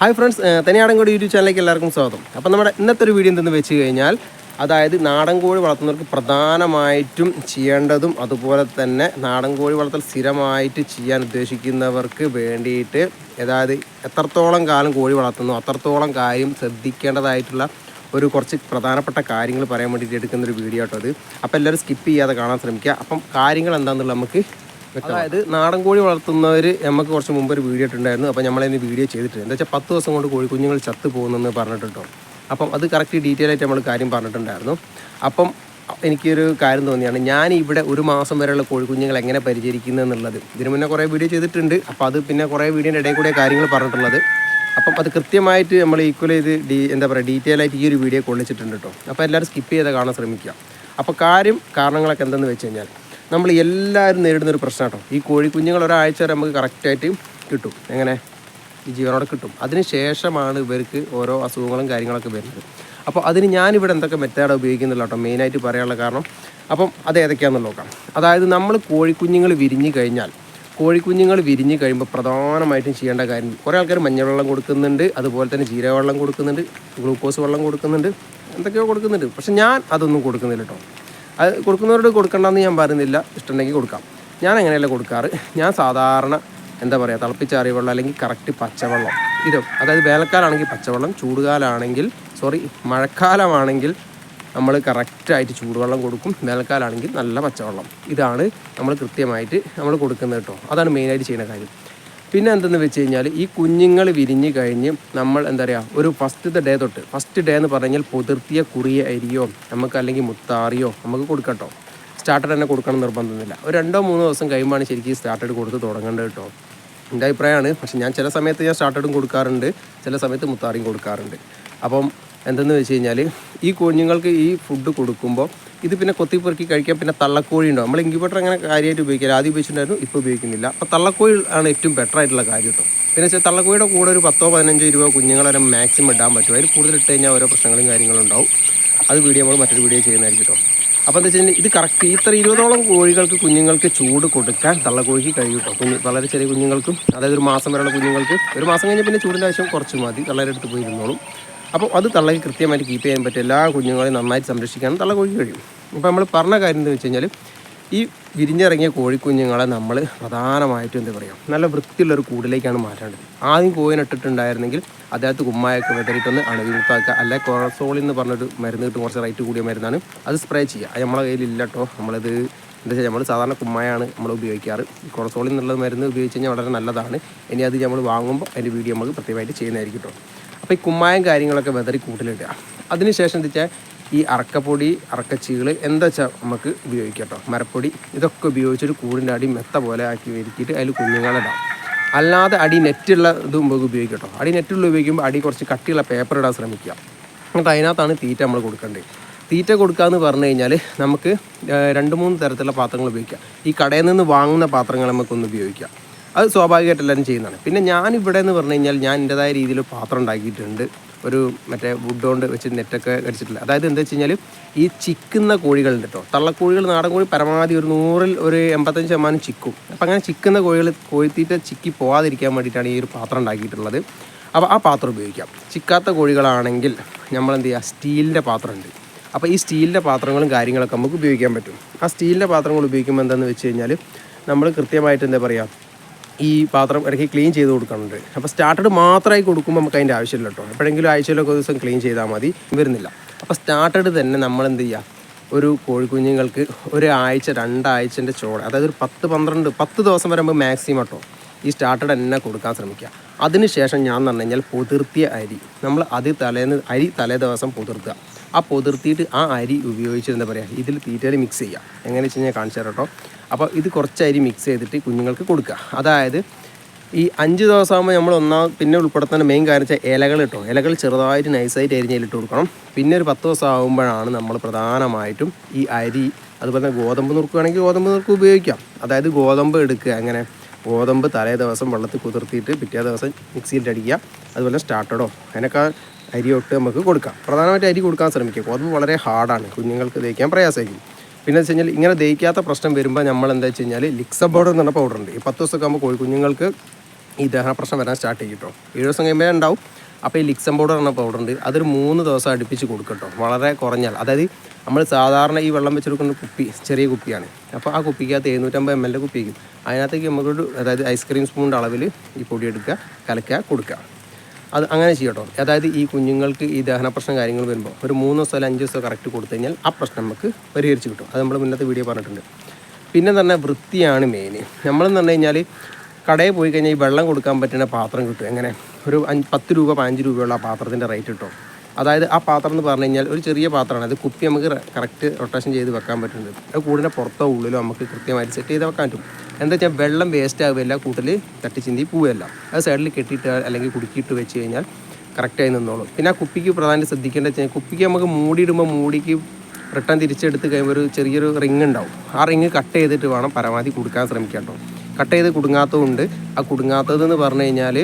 Hi friends തനിയാടൻകോടി YouTube ചാനലിലേക്ക് എല്ലാവർക്കും സ്വാഗതം. അപ്പോൾ നമ്മുടെ ഇന്നത്തെ ഒരു വീഡിയോ എന്തെന്ന് വെച്ച് കഴിഞ്ഞാൽ അതായത് നാടൻ കോഴി വളർത്തുന്നവർക്ക് പ്രധാനമായിട്ടും ചെയ്യേണ്ടതും അതുപോലെ തന്നെ നാടൻ കോഴി വളർത്തൽ സ്ഥിരമായിട്ട് ചെയ്യാൻ ഉദ്ദേശിക്കുന്നവർക്ക് വേണ്ടിയിട്ട് അതായത് എത്രത്തോളം കാലം കോഴി വളർത്തുന്നു അത്രത്തോളം കാര്യം ശ്രദ്ധിക്കേണ്ടതായിട്ടുള്ള ഒരു കുറച്ച് പ്രധാനപ്പെട്ട കാര്യങ്ങൾ പറയാൻ വേണ്ടിയിട്ട് എടുക്കുന്ന ഒരു വീഡിയോ ആട്ടോ അത്. അപ്പോൾ എല്ലാവരും സ്കിപ്പ് ചെയ്യാതെ കാണാൻ ശ്രമിക്കുക. അപ്പം കാര്യങ്ങൾ എന്താണെന്നുള്ളത് നമുക്ക് അതായത് നാടൻ കോഴി വളർത്തുന്നവർ നമുക്ക് കുറച്ച് മുമ്പ് ഒരു വീഡിയോ ഇട്ടുണ്ടായിരുന്നു അപ്പോൾ നമ്മളതിന് വീഡിയോ ചെയ്തിട്ടുണ്ട് എന്താ വെച്ചാൽ പത്ത് ദിവസം കൊണ്ട് കോഴി കുഞ്ഞുങ്ങൾ ചത്ത് പോകുന്നെന്ന് പറഞ്ഞിട്ടുണ്ടോ? അപ്പം അത് കറക്റ്റ് ഡീറ്റെയിൽ ആയിട്ട് നമ്മൾ കാര്യം പറഞ്ഞിട്ടുണ്ടായിരുന്നു. അപ്പം എനിക്കൊരു കാര്യം തോന്നിയാണ്. ഞാൻ ഇവിടെ ഒരു മാസം വരെയുള്ള കോഴിക്കുഞ്ഞുങ്ങൾ എങ്ങനെ പരിചരിക്കുന്നത് എന്നുള്ളത്. ഇതിന് മുന്നേ കുറേ വീഡിയോ ചെയ്തിട്ടുണ്ട്. അപ്പോൾ അത് പിന്നെ കുറേ വീഡിയോന്റെ ഇടയിൽ കൂടെ കാര്യങ്ങൾ പറഞ്ഞിട്ടുള്ളത്. അപ്പം അത് കൃത്യമായിട്ട് നമ്മൾ ഈക്വൽ ചെയ്ത് ഡീ എന്താ പറയുക ഡീറ്റെയിൽ ആയിട്ട് ഈ ഒരു വീഡിയോ കൊള്ളിച്ചിട്ടുണ്ട് കേട്ടോ അപ്പോൾ എല്ലാവരും സ്കിപ്പ് ചെയ്ത് കാണാൻ ശ്രമിക്കുക അപ്പോൾ കാര്യം കാരണങ്ങളൊക്കെ എന്തെന്ന് വെച്ച് കഴിഞ്ഞാൽ നമ്മൾ എല്ലാവരും നേരിടുന്ന ഒരു പ്രശ്നം കേട്ടോ ഈ കോഴിക്കുഞ്ഞുങ്ങൾ ഒരാഴ്ച വരെ നമുക്ക് കറക്റ്റായിട്ട് കിട്ടും. എങ്ങനെ? ഈ ജീവനോടെ കിട്ടും. അതിന് ശേഷമാണ് ഇവർക്ക് ഓരോ അസുഖങ്ങളും കാര്യങ്ങളൊക്കെ വരുന്നത്. അപ്പോൾ അതിന് ഞാനിവിടെ എന്തൊക്കെ മെത്തേഡാണ് ഉപയോഗിക്കുന്നില്ല കേട്ടോ മെയിനായിട്ട് പറയാനുള്ള കാരണം. അപ്പം അത് ഏതൊക്കെയാണെന്ന് നോക്കാം. അതായത് നമ്മൾ കോഴിക്കുഞ്ഞുങ്ങൾ വിരിഞ്ഞു കഴിഞ്ഞാൽ കോഴിക്കുഞ്ഞുങ്ങൾ വിരിഞ്ഞു കഴിയുമ്പോൾ പ്രധാനമായിട്ടും ചെയ്യേണ്ട കാര്യം കുറേ ആൾക്കാർ മഞ്ഞവെള്ളം കൊടുക്കുന്നുണ്ട് അതുപോലെ തന്നെ ജീരവെള്ളം കൊടുക്കുന്നുണ്ട് ഗ്ലൂക്കോസ് വെള്ളം കൊടുക്കുന്നുണ്ട് എന്തൊക്കെയോ കൊടുക്കുന്നുണ്ട്. പക്ഷെ ഞാൻ അതൊന്നും കൊടുക്കുന്നില്ല കേട്ടോ. അത് കൊടുക്കുന്നവരോട് കൊടുക്കണ്ടെന്ന് ഞാൻ പറയുന്നില്ല. ഇഷ്ടമുണ്ടെങ്കിൽ കൊടുക്കാം. ഞാൻ അങ്ങനെയല്ല കൊടുക്കാറ്. ഞാൻ സാധാരണ എന്താ പറയുക തിളപ്പിച്ചാറിയ വെള്ളം അല്ലെങ്കിൽ കറക്റ്റ് പച്ചവെള്ളം ഇത്. അതായത് വേനൽക്കാലാണെങ്കിൽ പച്ചവെള്ളം ചൂടുകാലാണെങ്കിൽ സോറി മഴക്കാലമാണെങ്കിൽ നമ്മൾ കറക്റ്റായിട്ട് ചൂടുവെള്ളം കൊടുക്കും. വേനൽക്കാലാണെങ്കിൽ നല്ല പച്ചവെള്ളം. ഇതാണ് നമ്മൾ കൃത്യമായിട്ട് നമ്മൾ കൊടുക്കുന്നത് കേട്ടോ. അതാണ് മെയിനായിട്ട് ചെയ്യുന്ന കാര്യം. പിന്നെ എന്തെന്ന് വെച്ച് കഴിഞ്ഞാൽ ഈ കുഞ്ഞുങ്ങൾ വിരിഞ്ഞ് കഴിഞ്ഞ് നമ്മൾ എന്താ പറയുക ഒരു ഫസ്റ്റ് ഡേ തൊട്ട് ഫസ്റ്റ് ഡേ എന്ന് പറഞ്ഞാൽ പുതിർത്തിയ കുറിയ അരിയോ നമുക്ക് അല്ലെങ്കിൽ മുത്താറിയോ നമുക്ക് കൊടുക്കട്ടോ സ്റ്റാർട്ടർ തന്നെ കൊടുക്കണം നിർബന്ധമൊന്നുമില്ല ഒരു രണ്ടോ മൂന്നോ ദിവസം കഴിയുമ്പോഴാണ് ശരിക്കും സ്റ്റാർട്ടർ കൊടുത്ത് തുടങ്ങേണ്ടത് കേട്ടോ എന്റെ അഭിപ്രായമാണ്. പക്ഷെ ഞാൻ ചില സമയത്ത് ഞാൻ സ്റ്റാർട്ടറും കൊടുക്കാറുണ്ട്. ചില സമയത്ത് മുത്താറിയും കൊടുക്കാറുണ്ട്. അപ്പം എന്തെന്ന് വെച്ച് കഴിഞ്ഞാൽ ഈ കുഞ്ഞുങ്ങൾക്ക് ഈ ഫുഡ് കൊടുക്കുമ്പോൾ ഇത് പിന്നെ കൊത്തിപ്പെറുക്കി കഴിക്കാൻ പിന്നെ തള്ളക്കോഴി ഉണ്ടാവും. നമ്മൾ ഇൻക്യുബേറ്റർ അങ്ങനെ കാര്യമായിട്ട് ഉപയോഗിക്കില്ല. ആദ്യം ഉപയോഗിച്ചിട്ടുണ്ടായിരുന്നു ഇപ്പോൾ ഉപയോഗിക്കുന്നില്ല. അപ്പോൾ തള്ളക്കോഴി ആണ് ഏറ്റവും ബെറ്റർ ആയിട്ടുള്ള കാര്യം കേട്ടോ പിന്നെ വെച്ചാൽ തള്ളക്കോഴിയുടെ കൂടെ ഒരു പത്തോ പതിനഞ്ചോ ഇരുപതോ കുഞ്ഞുങ്ങളെ മാക്സിമം ഇടാൻ പറ്റും. അതിൽ കൂടുതൽ ഇട്ട് കഴിഞ്ഞാൽ ഓരോ പ്രശ്നങ്ങളും കാര്യങ്ങളും ഉണ്ടാവും. അത് വീഡിയോ നമ്മൾ മറ്റൊരു വീഡിയോ ചെയ്യുന്നതായിരിക്കും കേട്ടോ അപ്പോൾ എന്താ വെച്ചാൽ ഇത് കറക്റ്റ് ഇത്ര ഇരുപതോളം കോഴികൾക്ക് കുഞ്ഞുങ്ങൾക്ക് ചൂട് കൊടുക്കാൻ തള്ളക്കോഴിക്ക് കഴിയും കേട്ടോ കുഞ്ഞ് വളരെ ചെറിയ കുഞ്ഞുങ്ങൾക്കും അതായത് ഒരു മാസം വരെയുള്ള കുഞ്ഞുങ്ങൾക്ക് ഒരു മാസം കഴിഞ്ഞാൽ പിന്നെ ചൂടിന്റെ ആവശ്യം കുറച്ച് മതി. തള്ളേരെടുത്ത് പോയിരുന്നോളും അപ്പോൾ അത് തള്ളക്ക് കൃത്യമായിട്ട് കീപ്പ് ചെയ്യാൻ പറ്റും എല്ലാ കുഞ്ഞുങ്ങളെയും നന്നായിട്ട് സംരക്ഷിക്കാൻ കോഴി കഴിയും. അപ്പോൾ നമ്മൾ പറഞ്ഞ കാര്യം എന്താ വെച്ച് കഴിഞ്ഞാൽ ഈ വിരിഞ്ഞിറങ്ങിയ കോഴിക്കുഞ്ഞുങ്ങളെ നമ്മൾ പ്രധാനമായിട്ടും എന്താ പറയുക നല്ല വൃത്തിയുള്ളൊരു കൂടിലേക്കാണ് മാറ്റേണ്ടത്. ആദ്യം കോയിനിട്ടിട്ടുണ്ടായിരുന്നെങ്കിൽ അദ്ദേഹത്ത് കുമ്മായൊക്കെ വെതറിയിട്ടൊന്ന് അണുവിമുക്താക്കുക അല്ലെ കൊളസ്ട്രോളിൽ എന്ന് പറഞ്ഞൊരു മരുന്ന് കിട്ടും കുറച്ച് റേറ്റ് കൂടിയ മരുന്നാണ്. അത് സ്പ്രേ ചെയ്യുക. അത് നമ്മളെ കയ്യിലില്ല കേട്ടോ നമ്മളത് എന്താ വെച്ചാൽ നമ്മൾ സാധാരണ കുമ്മായാണ് നമ്മൾ ഉപയോഗിക്കാറ്. കൊളസ്ട്രോളിൽ നിന്നുള്ള മരുന്ന് ഉപയോഗിച്ച് കഴിഞ്ഞാൽ വളരെ നല്ലതാണ്. ഇനി അത് നമ്മൾ വാങ്ങുമ്പോൾ അതിന്റെ വീഡിയോ നമുക്ക് പ്രത്യേകമായിട്ട് ചെയ്യുന്നതായിരിക്കും കേട്ടോ അപ്പോൾ ഈ കുമ്മായം കാര്യങ്ങളൊക്കെ വെതറി കൂട്ടിലിടുക. അതിനുശേഷം എന്താ വെച്ചാൽ ഈ അറക്കപ്പൊടി അറക്കച്ചീകൾ എന്താ വെച്ചാൽ നമുക്ക് ഉപയോഗിക്കാം കേട്ടോ മരപ്പൊടി ഇതൊക്കെ ഉപയോഗിച്ചൊരു കൂടിന്റെ അടി മെത്ത പോലെ ആക്കി വരുത്തിയിട്ട് അതിൽ കുഞ്ഞുങ്ങളിടാം അല്ലാതെ അടി നെറ്റുള്ള ഇത് നമുക്ക് ഉപയോഗിക്കാം കേട്ടോ അടി നെറ്റുള്ള ഉപയോഗിക്കുമ്പോൾ അടി കുറച്ച് കട്ടിയുള്ള പേപ്പർ ഇടാൻ ശ്രമിക്കുക. എന്നിട്ട് അതിനകത്താണ് തീറ്റ നമ്മൾ കൊടുക്കേണ്ടത് തീറ്റ കൊടുക്കുക എന്ന് പറഞ്ഞു കഴിഞ്ഞാൽ നമുക്ക് രണ്ട് മൂന്ന് തരത്തിലുള്ള പാത്രങ്ങൾ ഉപയോഗിക്കാം. ഈ കടയിൽ നിന്ന് വാങ്ങുന്ന പാത്രങ്ങൾ നമുക്കൊന്ന് ഉപയോഗിക്കാം. അത് സ്വാഭാവികമായിട്ട് എല്ലാവരും ചെയ്യുന്നതാണ്. പിന്നെ ഞാൻ ഇവിടെ എന്ന് പറഞ്ഞു കഴിഞ്ഞാൽ ഞാൻ എന്റെതായ രീതിയിൽ പാത്രം ഉണ്ടാക്കിയിട്ടുണ്ട്. ഒരു മറ്റേ വുഡ് കൊണ്ട് വെച്ച് നെറ്റൊക്കെ അടിച്ചിട്ടില്ല അതായത് എന്താ വെച്ച് കഴിഞ്ഞാൽ ഈ ചിക്കുന്ന കോഴികളുണ്ട് കേട്ടോ തള്ളക്കോഴികൾ നാടൻ കോഴി പരമാവധി ഒരു നൂറിൽ ഒരു എൺപത്തഞ്ച് ശതമാനം ചിക്കും. അപ്പം അങ്ങനെ ചിക്കുന്ന കോഴികൾ കോഴിത്തീറ്റ ചിക്കി പോകാതിരിക്കാൻ വേണ്ടിയിട്ടാണ് ഈ ഒരു പാത്രം ഉണ്ടാക്കിയിട്ടുള്ളത്. അപ്പോൾ ആ പാത്രം ഉപയോഗിക്കാം. ചിക്കാത്ത കോഴികളാണെങ്കിൽ നമ്മൾ എന്ത് ചെയ്യുക? സ്റ്റീലിന്റെ പാത്രമുണ്ട്. അപ്പോൾ ഈ സ്റ്റീലിന്റെ പാത്രങ്ങളും കാര്യങ്ങളൊക്കെ നമുക്ക് ഉപയോഗിക്കാൻ പറ്റും. ആ സ്റ്റീലിന്റെ പാത്രങ്ങൾ ഉപയോഗിക്കുമ്പോൾ എന്താണെന്ന് വെച്ച് കഴിഞ്ഞാൽ നമ്മൾ കൃത്യമായിട്ട് എന്താ പറയുക ഈ പാത്രം ഇടയ്ക്ക് ക്ലീൻ ചെയ്ത് കൊടുക്കാനുണ്ട് അപ്പോൾ സ്റ്റാർട്ടഡ് മാത്രമായി കൊടുക്കുമ്പോൾ നമുക്ക് അതിന്റെ ആവശ്യമില്ല കേട്ടോ. എപ്പോഴെങ്കിലും ആഴ്ചയിലൊക്കെ ദിവസം ക്ലീൻ ചെയ്താൽ മതി വരുന്നില്ല. അപ്പോൾ സ്റ്റാർട്ടഡ് തന്നെ നമ്മൾ എന്ത് ചെയ്യുക ഒരു കോഴിക്കുഞ്ഞുങ്ങൾക്ക് ഒരാഴ്ച രണ്ടാഴ്ചന്റെ ചോട് അതായത് ഒരു പത്ത് പന്ത്രണ്ട് പത്ത് ദിവസം വരുമ്പോൾ മാക്സിമം കേട്ടോ ഈ സ്റ്റാർട്ടഡ് തന്നെ കൊടുക്കാൻ ശ്രമിക്കുക. അതിനുശേഷം ഞാൻ പറഞ്ഞു കഴിഞ്ഞാൽ പുതിർത്തിയ അരി നമ്മൾ അത് തലേന്ന് അരി തലേ ദിവസം പൊതിർത്തുക. ആ പൊതിർത്തിയിട്ട് ആ അരി ഉപയോഗിച്ചിട്ട് എന്താ പറയുക ഇതിൽ തീറ്റയിൽ മിക്സ് ചെയ്യുക എങ്ങനെ വെച്ച് കഴിഞ്ഞാൽ കാണിച്ചു തരാം കേട്ടോ അപ്പോൾ ഇത് കുറച്ച് അരി മിക്സ് ചെയ്തിട്ട് കുഞ്ഞുങ്ങൾക്ക് കൊടുക്കുക അതായത് ഈ അഞ്ച് ദിവസമാകുമ്പോൾ നമ്മൾ ഒന്നാം പിന്നെ ഉൾപ്പെടുത്തുന്ന മെയിൻ കാര്യം വെച്ചാൽ ഇലകൾ കിട്ടും ഇലകൾ ചെറുതായിട്ട് നൈസായിട്ട് അരിഞ്ഞതിലിട്ട് കൊടുക്കണം. പിന്നെ ഒരു പത്ത് ദിവസം ആകുമ്പോഴാണ് നമ്മൾ പ്രധാനമായിട്ടും ഈ അരി അതുപോലെ തന്നെ ഗോതമ്പ് നുറുക്കുകയാണെങ്കിൽ ഗോതമ്പ് നുറുക്ക് ഉപയോഗിക്കാം. അതായത് ഗോതമ്പ് എടുക്കുക. അങ്ങനെ ഗോതമ്പ് തലേ ദിവസം വെള്ളത്തിൽ കുതിർത്തിയിട്ട് പിറ്റേ ദിവസം മിക്സിയിൽ അടിക്കുക അതുപോലെ സ്റ്റാർട്ടഡോ അതിനൊക്കെ അരി നമുക്ക് കൊടുക്കാം. പ്രധാനമായിട്ട് അരി കൊടുക്കാൻ ശ്രമിക്കുക ഗോതമ്പ് വളരെ ഹാർഡാണ്. കുഞ്ഞുങ്ങൾക്ക് ദഹിക്കാൻ പ്രയാസമായിരിക്കും. പിന്നെ വെച്ച് കഴിഞ്ഞാൽ ഇങ്ങനെ ദഹിക്കാത്ത പ്രശ്നം വരുമ്പോൾ നമ്മൾ എന്താ വെച്ച് കഴിഞ്ഞാൽ ലിക്സ പൗഡർ എന്ന് പറഞ്ഞ പൗഡർ ഉണ്ട്. ഈ പത്ത് ദിവസമൊക്കെ ആകുമ്പോൾ കോഴി കുഞ്ഞുങ്ങൾക്ക് ഈ ദഹന പ്രശ്നം വരാൻ സ്റ്റാർട്ട് ചെയ്യും കേട്ടോ. ഏഴ് ദിവസം കഴിയുമ്പോൾ ഉണ്ടാവും. അപ്പോൾ ഈ ലിക്സം പൗഡർ എന്ന പൗഡർ ഉണ്ട്. അതൊരു മൂന്ന് ദിവസം അടുപ്പിച്ച് കൊടുക്കട്ടോ വളരെ കുറഞ്ഞാൽ. അതായത് നമ്മൾ സാധാരണ ഈ വെള്ളം വെച്ചെടുക്കുന്ന കുപ്പി ചെറിയ കുപ്പിയാണ്. അപ്പോൾ ആ കുപ്പിക്കകത്ത് എഴുന്നൂറ്റമ്പത് എം എൽ കുപ്പിക്കും അതിനകത്തേക്ക് നമുക്കൊരു അതായത് ഐസ്ക്രീം സ്പൂണിന്റെ അളവിൽ ഈ പൊടി എടുക്കുക കലക്കുക കൊടുക്കുക. അത് അങ്ങനെ ചെയ്യട്ടോ. അതായത് ഈ കുഞ്ഞുങ്ങൾക്ക് ഈ ദഹന പ്രശ്നം കാര്യങ്ങൾ വരുമ്പോൾ ഒരു മൂന്ന് ദിവസം അഞ്ച് ദിവസം കറക്റ്റ് കൊടുത്തു കഴിഞ്ഞാൽ ആ പ്രശ്നം നമുക്ക് പരിഹരിച്ച് കിട്ടും. അത് നമ്മൾ മുന്നത്തെ വീഡിയോ പറഞ്ഞിട്ടുണ്ട്. പിന്നെ തന്നെ വൃത്തിയാണ് മെയിൻ നമ്മളെന്ന് പറഞ്ഞു കഴിഞ്ഞാൽ കടയിൽ പോയി കഴിഞ്ഞാൽ ഈ വെള്ളം കൊടുക്കാൻ പറ്റുന്ന പാത്രം കിട്ടും. എങ്ങനെ? ഒരു അഞ്ച് പത്ത് രൂപ പതിനഞ്ച് രൂപയുള്ള ആ പാത്രത്തിന്റെ റേറ്റ് കിട്ടും. അതായത് ആ പാത്രം എന്ന് പറഞ്ഞു കഴിഞ്ഞാൽ ഒരു ചെറിയ പാത്രമാണ്. അത് കുപ്പി നമുക്ക് കറക്റ്റ് റൊട്ടേഷൻ ചെയ്ത് വെക്കാൻ പറ്റുന്നത് അത് കൂടിന്റെ പുറത്തോ ഉള്ളിലോ നമുക്ക് കൃത്യമായിട്ട് സെറ്റ് ചെയ്ത് വെക്കാൻ പറ്റും. എന്താ വെച്ചാൽ വെള്ളം വേസ്റ്റ് ആവുകയല്ല കൂട്ടിൽ തട്ടി ചിന്തി പോവുകയല്ല. അത് സൈഡിൽ കെട്ടിയിട്ട് അല്ലെങ്കിൽ കുടുക്കിയിട്ട് വെച്ച് കഴിഞ്ഞാൽ കറക്റ്റായി നിന്നോളും. പിന്നെ ആ കുപ്പിക്ക് പ്രധാനം ശ്രദ്ധിക്കേണ്ടത് വെച്ചാൽ കുപ്പിക്ക് നമുക്ക് മൂടിയിടുമ്പോൾ മൂടിക്ക് റിട്ടേൺ തിരിച്ചെടുത്ത് കഴിയുമ്പോൾ ഒരു ചെറിയൊരു റിങ് ഉണ്ടാവും. ആ റിങ് കട്ട് ചെയ്തിട്ട് വേണം പരമാവധി കൊടുക്കാൻ ശ്രമിക്കാം കേട്ടോ. കട്ട് ചെയ്ത് കുടുങ്ങാത്തതുകൊണ്ട് ആ കുടുങ്ങാത്തതെന്ന് പറഞ്ഞു കഴിഞ്ഞാൽ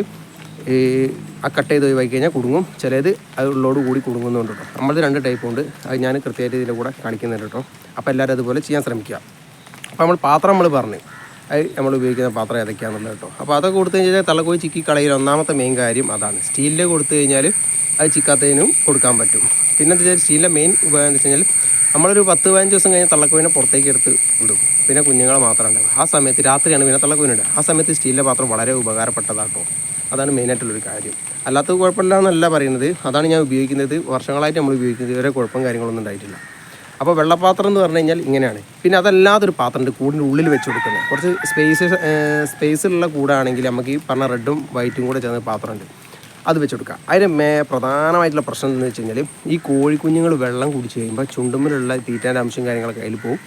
ആ കട്ട് ചെയ്ത് ഒഴിവാക്കി കഴിഞ്ഞാൽ കുടുങ്ങും. ചിലത് അത് ഉള്ളോട് കൂടി കുടുങ്ങുന്നുണ്ട് കേട്ടോ. നമ്മളത് രണ്ട് ടൈപ്പ് ഉണ്ട്. അത് ഞാൻ കൃത്യമായിട്ട് ഇതിന്റെ കൂടെ കാണിക്കുന്നുണ്ട് കേട്ടോ. അപ്പോൾ എല്ലാവരും അതുപോലെ ചെയ്യാൻ ശ്രമിക്കുക. അപ്പോൾ നമ്മൾ പാത്രം നമ്മൾ പറഞ്ഞു. അത് നമ്മൾ ഉപയോഗിക്കുന്ന പാത്രം ഏതൊക്കെയാണെന്നുള്ളത് കേട്ടോ. അപ്പോൾ അതൊക്കെ കൊടുത്തു കഴിഞ്ഞാൽ തലകോയി ചിക്കി കളയിൽ ഒന്നാമത്തെ മെയിൻ കാര്യം അതാണ്. സ്റ്റീലിൽ കൊടുത്തു കഴിഞ്ഞാൽ അത് ചിക്കാത്തതിനും കൊടുക്കാൻ പറ്റും. പിന്നെ എന്താ വെച്ചാൽ സ്റ്റീലിന്റെ മെയിൻ ഉപയോഗം എന്ന് വെച്ച് കഴിഞ്ഞാൽ നമ്മളൊരു പത്ത് പതിനഞ്ച് ദിവസം കഴിഞ്ഞാൽ തള്ളക്കോയിനെ പുറത്തേക്ക് എടുത്ത് വിടും പിന്നെ മാത്രമേ ഉണ്ടാവും ആ സമയത്ത് രാത്രിയാണ് പിന്നെ തള്ളക്കോയിനുണ്ട് ആ സമയത്ത് സ്റ്റീലിന്റെ പാത്രം വളരെ ഉപകാരപ്പെട്ടതാട്ടോ അതാണ് മെയിനായിട്ടുള്ളൊരു കാര്യം. അല്ലാത്തത് കുഴപ്പമില്ല എന്നല്ല പറയുന്നത്. അതാണ് ഞാൻ ഉപയോഗിക്കുന്നത്. വർഷങ്ങളായിട്ട് നമ്മൾ ഉപയോഗിക്കുന്നത്. ഇതുവരെ കുഴപ്പം കാര്യങ്ങളൊന്നും ഉണ്ടായിട്ടില്ല. അപ്പോൾ വെള്ളപ്പാത്രം എന്ന് പറഞ്ഞു കഴിഞ്ഞാൽ ഇങ്ങനെയാണ്. പിന്നെ അതല്ലാതൊരു ഒരു പാത്രം ഉണ്ട്. കൂടിന്റെ ഉള്ളിൽ വെച്ച് കൊടുക്കുന്നത്. കുറച്ച് സ്പേസ് സ്പേസിലുള്ള കൂടാണെങ്കിൽ നമുക്ക് ഈ പറഞ്ഞ റെഡും വൈറ്റും കൂടെ ചേർന്ന പാത്രമുണ്ട് അത് വെച്ച് കൊടുക്കുക. അതിന്റെ മേ പ്രധാനമായിട്ടുള്ള പ്രശ്നം എന്ന് വെച്ച് കഴിഞ്ഞാൽ ഈ കോഴിക്കുഞ്ഞുങ്ങൾ വെള്ളം കുടിച്ച് കഴിയുമ്പോൾ ചുണ്ടുമ്പിലുള്ള തീറ്റാന്റെ അംശം കാര്യങ്ങളൊക്കെ അതിൽ പോകും.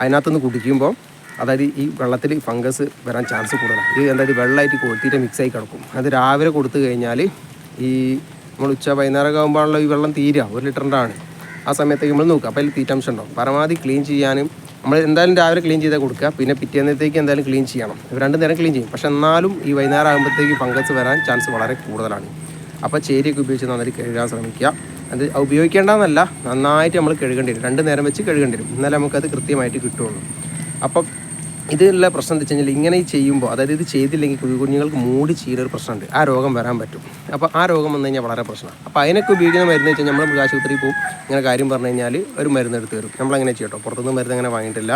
അതിനകത്തുനിന്ന് കുടിക്കുമ്പോൾ അതായത് ഈ വെള്ളത്തിൽ ഫംഗസ് വരാൻ ചാൻസ് കൂടുതലാണ്. ഇത് എന്തായാലും വെള്ളമായിട്ട് കോഴിത്തീറ്റ മിക്സായി കിടക്കും. അത് രാവിലെ കൊടുത്തു കഴിഞ്ഞാൽ ഈ നമ്മൾ ഉച്ച വൈകുന്നേരം ആകുമ്പോഴാണല്ലോ ഈ വെള്ളം തീരുക. ഒരു ലിറ്ററിന്റെ ആണ് ആ സമയത്തേക്ക് നമ്മൾ നോക്കുക. അപ്പോൾ അതിൽ തീറ്റാംശം ഉണ്ടാവും പരമാവധി ക്ലീൻ ചെയ്യാനും നമ്മൾ എന്തായാലും രാവിലെ ക്ലീൻ ചെയ്താൽ കൊടുക്കുക. പിന്നെ പിറ്റേന്നത്തേക്ക് എന്തായാലും ക്ലീൻ ചെയ്യണം. രണ്ട് നേരം ക്ലീൻ ചെയ്യും. പക്ഷേ എന്നാലും ഈ വൈകുന്നേരം ആകുമ്പോഴത്തേക്ക് ഫംഗസ് വരാൻ ചാൻസ് വളരെ കൂടുതലാണ്. അപ്പോൾ ചേരിയൊക്കെ ഉപയോഗിച്ച് നന്നായി കഴുകാൻ ശ്രമിക്കുക. അത് ഉപയോഗിക്കേണ്ടതെന്നല്ല നന്നായിട്ട് നമ്മൾ കഴുകേണ്ടി വരും. രണ്ട് നേരം വെച്ച് കഴുകേണ്ടി വരും. എന്നാലേ നമുക്കത് കൃത്യമായിട്ട് കിട്ടുള്ളൂ അപ്പം ഇതിലുള്ള പ്രശ്നം എന്താ വെച്ച് കഴിഞ്ഞാൽ ഇങ്ങനെ ചെയ്യുമ്പോൾ അതായത് ഇത് ചെയ്തില്ലെങ്കിൽ കുഞ്ഞു കുഞ്ഞുങ്ങൾക്ക് മൂടി ചീരൊരു പ്രശ്നമുണ്ട്. ആ രോഗം വരാൻ പറ്റും. അപ്പോൾ ആ രോഗം വന്നു കഴിഞ്ഞാൽ വളരെ പ്രശ്നമാണ്. അപ്പോൾ അതിനൊക്കെ ഉപയോഗിക്കുന്ന മരുന്ന് വെച്ചാൽ നമ്മൾ മൃഗാശുപത്രിയിൽ പോകും. ഇങ്ങനെ കാര്യം പറഞ്ഞു കഴിഞ്ഞാൽ ഒരു മരുന്ന് എടുത്ത് തരും നമ്മളങ്ങനെ ചെയ്യട്ടോ പുറത്തുനിന്ന് മരുന്ന് അങ്ങനെ വാങ്ങിയിട്ടില്ല.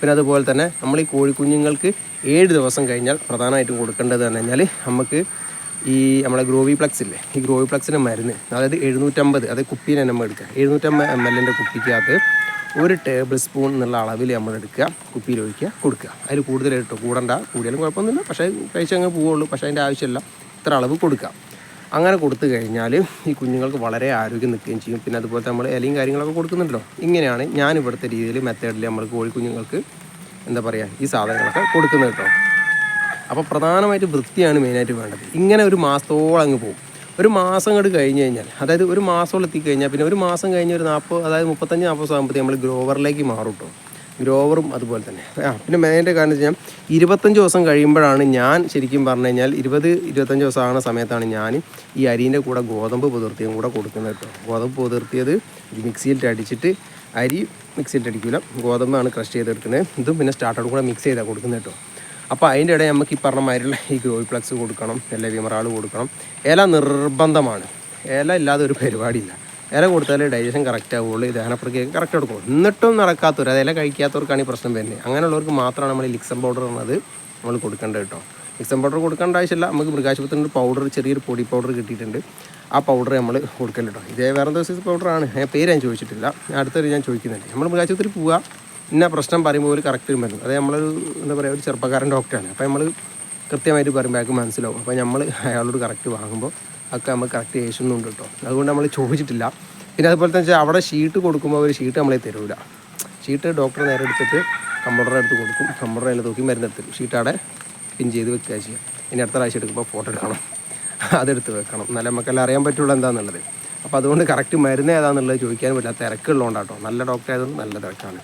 പിന്നെ അതുപോലെ തന്നെ നമ്മൾ ഈ കോഴിക്കുഞ്ഞുങ്ങൾക്ക് ഏഴ് ദിവസം കഴിഞ്ഞാൽ പ്രധാനമായിട്ടും കൊടുക്കേണ്ടത് എന്ന് കഴിഞ്ഞാൽ നമുക്ക് ഈ നമ്മുടെ ഗ്രോവി പ്ലക്സ് ഇല്ലേ? ഈ ഗ്രോവി പ്ലക്സിന്റെ മരുന്ന്. അതായത് എഴുന്നൂറ്റമ്പത് അതായത് കുപ്പീനെ നമ്മൾ എടുക്കുക. എഴുന്നൂറ്റമ്പത് എം എല്ലിന്റെ കുപ്പിക്കകത്ത് ഒരു ടേബിൾ സ്പൂൺ എന്നുള്ള അളവിൽ നമ്മൾ എടുക്കുക കുപ്പിയിൽ ഒഴിക്കുക കൊടുക്കുക. അതിൽ കൂടുതലായിട്ട് കൂടണ്ട കൂടിയാലും കുഴപ്പമൊന്നുമില്ല. പക്ഷേ കഴിച്ചങ്ങ് പോവുള്ളൂ. പക്ഷേ അതിന്റെ ആവശ്യമില്ല. ഇത്ര അളവ് കൊടുക്കുക. അങ്ങനെ കൊടുത്തു കഴിഞ്ഞാൽ ഈ കുഞ്ഞുങ്ങൾക്ക് വളരെ ആരോഗ്യം നിൽക്കുകയും ചെയ്യും. പിന്നെ അതുപോലെ നമ്മൾ ഇലയും കാര്യങ്ങളൊക്കെ കൊടുക്കുന്നുണ്ടല്ലോ. ഇങ്ങനെയാണ് ഞാൻ ഇവിടുത്തെ രീതിയിൽ മെത്തേഡിൽ നമ്മൾ കോഴിക്കുഞ്ഞുങ്ങൾക്ക് എന്താ പറയുക ഈ സാധനങ്ങളൊക്കെ കൊടുക്കുന്നത് കേട്ടോ. അപ്പോൾ പ്രധാനമായിട്ട് വൃത്തിയാണ് മെയിനായിട്ട് വേണ്ടത്. ഇങ്ങനെ ഒരു മാസത്തോളം അങ്ങ് പോകും. ഒരു മാസം അങ്ങോട്ട് കഴിഞ്ഞ് കഴിഞ്ഞാൽ അതായത് ഒരു മാസത്തോളം എത്തിക്കഴിഞ്ഞാൽ പിന്നെ ഒരു മാസം കഴിഞ്ഞ് ഒരു നാൽപ്പത് അതായത് മുപ്പത്തഞ്ച് നാൽപ്പത് ദിവസം ആകുമ്പോഴത്തേക്ക് നമ്മൾ ഗ്രോവറിലേക്ക് മാറും കേട്ടോ ഗ്രോവറും അതുപോലെ തന്നെ. ആ പിന്നെ മെയിനായിട്ട് കാരണം വെച്ച് കഴിഞ്ഞാൽ ഇരുപത്തഞ്ച് ദിവസം കഴിയുമ്പോഴാണ് ഞാൻ ശരിക്കും പറഞ്ഞു കഴിഞ്ഞാൽ ഇരുപത് ഇരുപത്തഞ്ച് ദിവസം ആകുന്ന സമയത്താണ് ഞാൻ ഈ അരീന്റെ കൂടെ ഗോതമ്പ് പുതിർത്തിയും കൂടെ കൊടുക്കുന്നത് കേട്ടോ ഗോതമ്പ് പുതിർത്തിയത് മിക്സിയിലിട്ട് അടിച്ചിട്ട് അരി മിക്സിയിലിട്ട് അടിക്കില്ല ഗോതമ്പാണ് ക്രഷ് ചെയ്തെടുക്കുന്നത്. ഇതും പിന്നെ സ്റ്റാർട്ടറും കൂടെ മിക്സ് ചെയ്താണ് കൊടുക്കുന്നത് കേട്ടോ അപ്പോൾ അതിന്റെ ഇടയിൽ നമുക്ക് ഈ പറഞ്ഞ മാതിരിയുള്ള ഈ ഗ്രോയിപ്ലക്സ് കൊടുക്കണം എല്ലാ വിമറാൾ കൊടുക്കണം. ഇല നിർബന്ധമാണ്. ഇല ഇല്ലാതെ ഒരു പരിപാടിയില്ല. ഇല കൊടുത്താലേ ഡൈജഷൻ കറക്റ്റ് ആവുള്ളൂ ദഹനപ്രക്രിയ കറക്റ്റ് എടുക്കും എന്നിട്ടും നടക്കാത്തവർ അത് ഇല കഴിക്കാത്തവർക്കാണ് ഈ പ്രശ്നം വരുന്നത്. അങ്ങനെയുള്ളവർക്ക് മാത്രമാണ് നമ്മൾ ലിക്സം പൗഡർ എന്നത് നമ്മൾ കൊടുക്കേണ്ടത് കേട്ടോ. ലിക്സം പൗഡർ കൊടുക്കേണ്ട ആവശ്യമില്ല. നമുക്ക് മൃഗാശുപത്രിയിൽ പൗഡർ ചെറിയൊരു പൊടി പൗഡർ കിട്ടിയിട്ടുണ്ട്. ആ പൗഡർ നമ്മൾ കൊടുക്കലോ ഇതേ വേറെ സൈസ് പൗഡറാണ് പേര് ഞാൻ ചോദിച്ചിട്ടില്ല. അടുത്തൊരു ഞാൻ ചോദിക്കുന്നുണ്ട് നമ്മൾ മൃഗാശുപത്രി പോവുക. ഇന്ന പ്രശ്നം പറയുമ്പോൾ ഒരു കറക്റ്റ് മരുന്ന് അതായത് നമ്മളൊരു എന്താ പറയുക ഒരു ചെറുപ്പക്കാരൻ ഡോക്ടറാണ് അപ്പോൾ നമ്മൾ കൃത്യമായിട്ട് പറയുമ്പോൾ അയാൾക്ക് മനസ്സിലാവും. അപ്പോൾ നമ്മൾ അയാളോട് കറക്റ്റ് വാങ്ങുമ്പോൾ അതൊക്കെ നമ്മൾ കറക്റ്റ് ഏശുന്നുണ്ട് കേട്ടോ അതുകൊണ്ട് നമ്മൾ ചോദിച്ചിട്ടില്ല. പിന്നെ അതുപോലെ തന്നെ വെച്ചാൽ അവിടെ ഷീറ്റ് കൊടുക്കുമ്പോൾ ഒരു ഷീറ്റ് നമ്മളെ തരൂല. ഷീറ്റ് ഡോക്ടർ നേരെ എടുത്തിട്ട് കമ്പ്യൂട്ടറെ എടുത്ത് കൊടുക്കും. കമ്പ്യൂട്ടർ അതിൽ തൂക്കി മരുന്ന് എടുത്തിട്ട് ഷീറ്റ് അവിടെ പിൻ ചെയ്ത് വെക്കുക ചെയ്യാം. ഇനി അടുത്ത പ്രാവശ്യം എടുക്കുമ്പോൾ ഫോട്ടോ എടുക്കണം. അതെടുത്ത് വെക്കണം. നല്ല നമുക്കെല്ലാം അറിയാൻ പറ്റുള്ളൂ എന്താണെന്നുള്ളത് അപ്പോൾ അതുകൊണ്ട് കറക്റ്റ് മരുന്ന് ഏതാണെന്നുള്ളത് ചോദിക്കാൻ പറ്റില്ല. തിരക്കുള്ളതുകൊണ്ടാട്ടോ നല്ല ഡോക്ടർ നല്ല തിരക്കാണ്.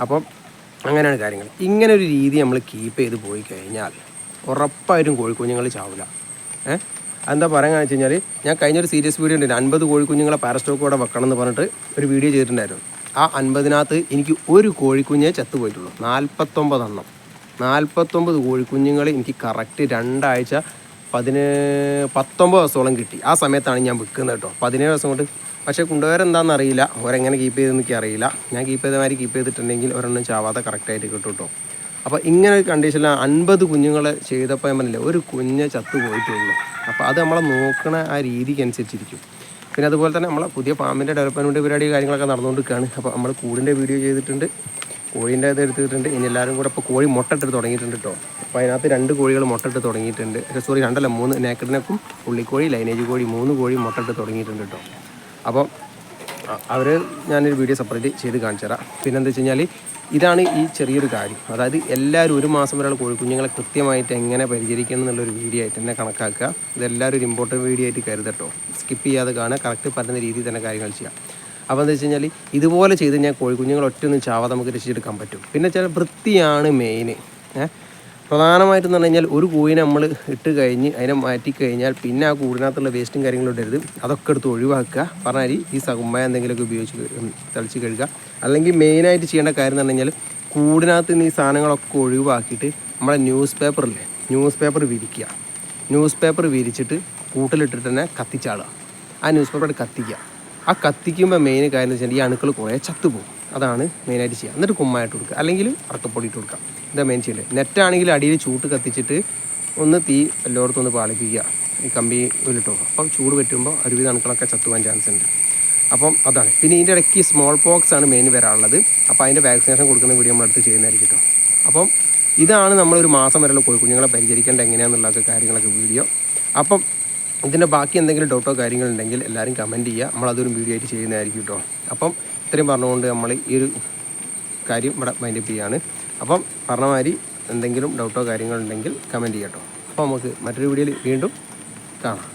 അപ്പം അങ്ങനെയാണ് കാര്യങ്ങൾ. ഇങ്ങനെ ഒരു രീതി നമ്മൾ കീപ്പ് ചെയ്ത് പോയി കഴിഞ്ഞാൽ ഉറപ്പായിട്ടും കോഴിക്കുഞ്ഞുങ്ങൾ ചാവില്ല. ഏഹ് എന്താ പറയുക വെച്ച് കഴിഞ്ഞാൽ ഞാൻ കഴിഞ്ഞൊരു സീരിയസ് വീഡിയോ ഉണ്ട് അൻപത് കോഴിക്കുഞ്ഞുങ്ങളെ പാരസ്റ്റോക്ക് കൂടെ വെക്കണം എന്ന് പറഞ്ഞിട്ട് ഒരു വീഡിയോ ചെയ്തിട്ടുണ്ടായിരുന്നു. ആ അൻപതിനകത്ത് എനിക്ക് ഒരു കോഴിക്കുഞ്ഞേ ചത്തുപോയിട്ടുള്ളൂ. നാൽപ്പത്തൊമ്പത് എണ്ണം. നാൽപ്പത്തൊമ്പത് കോഴിക്കുഞ്ഞുങ്ങൾ എനിക്ക് കറക്റ്റ് രണ്ടാഴ്ച പതിന് പത്തൊമ്പത് ദിവസത്തോളം കിട്ടി. ആ സമയത്താണ് ഞാൻ വിൽക്കുന്നത് കേട്ടോ. പതിനേഴ് ദിവസം കൊണ്ട് പക്ഷേ കൊണ്ടുപോയാരെന്താണെന്ന് അറിയില്ല ഓരെങ്ങനെ കീപ്പ് ചെയ്തെന്ന് എനിക്ക് അറിയില്ല. ഞാൻ കീപ്പ് ചെയ്ത മാതിരി കീപ്പ് ചെയ്തിട്ടുണ്ടെങ്കിൽ ഒരെണ്ണം ചാവാതെ കറക്റ്റായിട്ട് കിട്ടും കേട്ടോ അപ്പോൾ ഇങ്ങനെ ഒരു കണ്ടീഷനിൽ അൻപത് കുഞ്ഞുങ്ങളെ ചെയ്തപ്പോൾ ഞാൻ പറഞ്ഞില്ല ഒരു കുഞ്ഞ് ചത്തു പോയിട്ടുള്ളൂ. അപ്പോൾ അത് നമ്മളെ നോക്കണ ആ രീതിക്ക് അനുസരിച്ചിരിക്കും. പിന്നെ അതുപോലെ തന്നെ നമ്മളെ പുതിയ ഫാമിന്റെ ഡെവലപ്മെന്റ് പരിപാടി കാര്യങ്ങളൊക്കെ നടന്നുകൊണ്ടിരിക്കുകയാണ്. അപ്പോൾ നമ്മൾ കൂടിന്റെ വീഡിയോ ചെയ്തിട്ടുണ്ട് കോഴീന്റെ ഇത് എടുത്തിട്ടുണ്ട്. ഇനി എല്ലാവരും കൂടെ ഇപ്പോൾ കോഴി മുട്ടയിട്ട് തുടങ്ങിയിട്ടുണ്ട് കേട്ടോ അപ്പോൾ അതിനകത്ത് രണ്ട് കോഴികൾ മുട്ടയിട്ട് തുടങ്ങിയിട്ടുണ്ട്. സോറി രണ്ടല്ല മൂന്ന് നേക്കഡിനക്കും പുള്ളിക്കോഴി ലൈനേജ് കോഴി മൂന്ന് കോഴി മുട്ടയിട്ട് തുടങ്ങിയിട്ടുണ്ട് കേട്ടോ അപ്പം അവർ ഞാനൊരു വീഡിയോ സെപ്പറേറ്റ് ചെയ്ത് കാണിച്ചു തരാം. പിന്നെ എന്താ വെച്ച് കഴിഞ്ഞാൽ ഇതാണ് ഈ ചെറിയൊരു കാര്യം. അതായത് എല്ലാവരും ഒരു മാസം വരെയുള്ള കോഴിക്കുഞ്ഞുങ്ങളെ കൃത്യമായിട്ട് എങ്ങനെ പരിചരിക്കണം എന്നുള്ളൊരു വീഡിയോ ആയിട്ട് തന്നെ കണക്കാക്കുക. ഇതെല്ലാവരും ഒരു ഇമ്പോർട്ടന്റ് വീഡിയോ ആയിട്ട് കരുതട്ടോ. സ്കിപ്പ് ചെയ്യാതെ കാണുക കറക്റ്റ് പറയുന്ന രീതിയിൽ തന്നെ കാര്യങ്ങൾ ചെയ്യാം അപ്പോൾ എന്താ വെച്ച് കഴിഞ്ഞാൽ ഇതുപോലെ ചെയ്ത് കഴിഞ്ഞാൽ കോഴിക്കുഞ്ഞുങ്ങൾ ഒറ്റയൊന്നും ചാവാതെ നമുക്ക് രക്ഷിച്ചെടുക്കാൻ പറ്റും. പിന്നെ ചില വൃത്തിയാണ് മെയിൻ ഏഹ് പ്രധാനമായിട്ടും എന്ന് പറഞ്ഞു കഴിഞ്ഞാൽ ഒരു കോഴിനെ നമ്മൾ ഇട്ട് കഴിഞ്ഞ് അതിനെ മാറ്റി കഴിഞ്ഞാൽ പിന്നെ ആ കൂടിനകത്തുള്ള വേസ്റ്റും കാര്യങ്ങളും ഇടരുത്. അതൊക്കെ എടുത്ത് ഒഴിവാക്കുക. പറഞ്ഞാൽ ഈ സകുമ്പായ എന്തെങ്കിലുമൊക്കെ ഉപയോഗിച്ച് തളിച്ച് കഴുകുക. അല്ലെങ്കിൽ മെയിനായിട്ട് ചെയ്യേണ്ട കാര്യം എന്ന് പറഞ്ഞു കഴിഞ്ഞാൽ കൂടിനകത്ത് നിന്ന് ഈ സാധനങ്ങളൊക്കെ ഒഴിവാക്കിയിട്ട് നമ്മളെ ന്യൂസ് പേപ്പറില്ലേ ന്യൂസ് പേപ്പർ വിരിക്കുക. ന്യൂസ് പേപ്പർ വിരിച്ചിട്ട് കൂട്ടിലിട്ടിട്ട് തന്നെ കത്തിച്ചാളുക ആ ന്യൂസ് പേപ്പർ കത്തിക്കുക. ആ കത്തിക്കുമ്പോൾ മെയിൻ കാര്യം എന്ന് വെച്ചാൽ ഈ അണുക്കൾ കുറേ ചത്തുപോകും. അതാണ് മെയിനായിട്ട് ചെയ്യുക എന്നിട്ട് കുമ്മായിട്ട് കൊടുക്കുക. അല്ലെങ്കിൽ അറക്കപ്പൊടി ഇട്ട് കൊടുക്കുക. ഇതാണ് മെയിൻ ചെയ്യേണ്ടത് നെറ്റാണെങ്കിൽ അടിയിൽ ചൂട്ട് കത്തിച്ചിട്ട് ഒന്ന് തീ എല്ലായിടത്തും ഒന്ന് പാളിപ്പിക്കുക. ഈ കമ്പി ഉരുട്ടോ അപ്പം ചൂട് പറ്റുമ്പോൾ ഒരുവിധ അണുക്കളൊക്കെ ചത്തുവാൻ ചാൻസ് ഉണ്ട്. അപ്പം അതാണ്. പിന്നെ ഇതിന്റെ ഇടയ്ക്ക് സ്മോൾ പോക്സ് ആണ് മെയിൻ വരാനുള്ളത് അപ്പോൾ അതിന്റെ വാക്സിനേഷൻ കൊടുക്കുന്ന വീഡിയോ നമ്മളടുത്ത് ചെയ്യുന്നതായിരിക്കും കേട്ടോ അപ്പം ഇതാണ് നമ്മളൊരു മാസം വരെയുള്ള കോഴിക്കുഞ്ഞുങ്ങളെ പരിചരിക്കേണ്ട എങ്ങനെയാണെന്നുള്ള കാര്യങ്ങളൊക്കെ വീഡിയോ അപ്പം ഇതിന്റെ ബാക്കി എന്തെങ്കിലും ഡൗട്ടോ കാര്യങ്ങളുണ്ടെങ്കിൽ എല്ലാവരും കമന്റ് ചെയ്യുക. നമ്മളതൊരു വീഡിയോ ആയിട്ട് ചെയ്യുന്നതായിരിക്കും കേട്ടോ അപ്പം ഇത്രയും പറഞ്ഞുകൊണ്ട് നമ്മൾ ഈ ഒരു കാര്യം ഇവിടെ മൈൻഡപ്പ് ചെയ്യാണ്. അപ്പം പറഞ്ഞമാതിരി എന്തെങ്കിലും ഡൗട്ടോ കാര്യങ്ങളുണ്ടെങ്കിൽ കമന്റ് ചെയ്യട്ടോ അപ്പോൾ നമുക്ക് മറ്റൊരു വീഡിയോയിൽ വീണ്ടും കാണാം.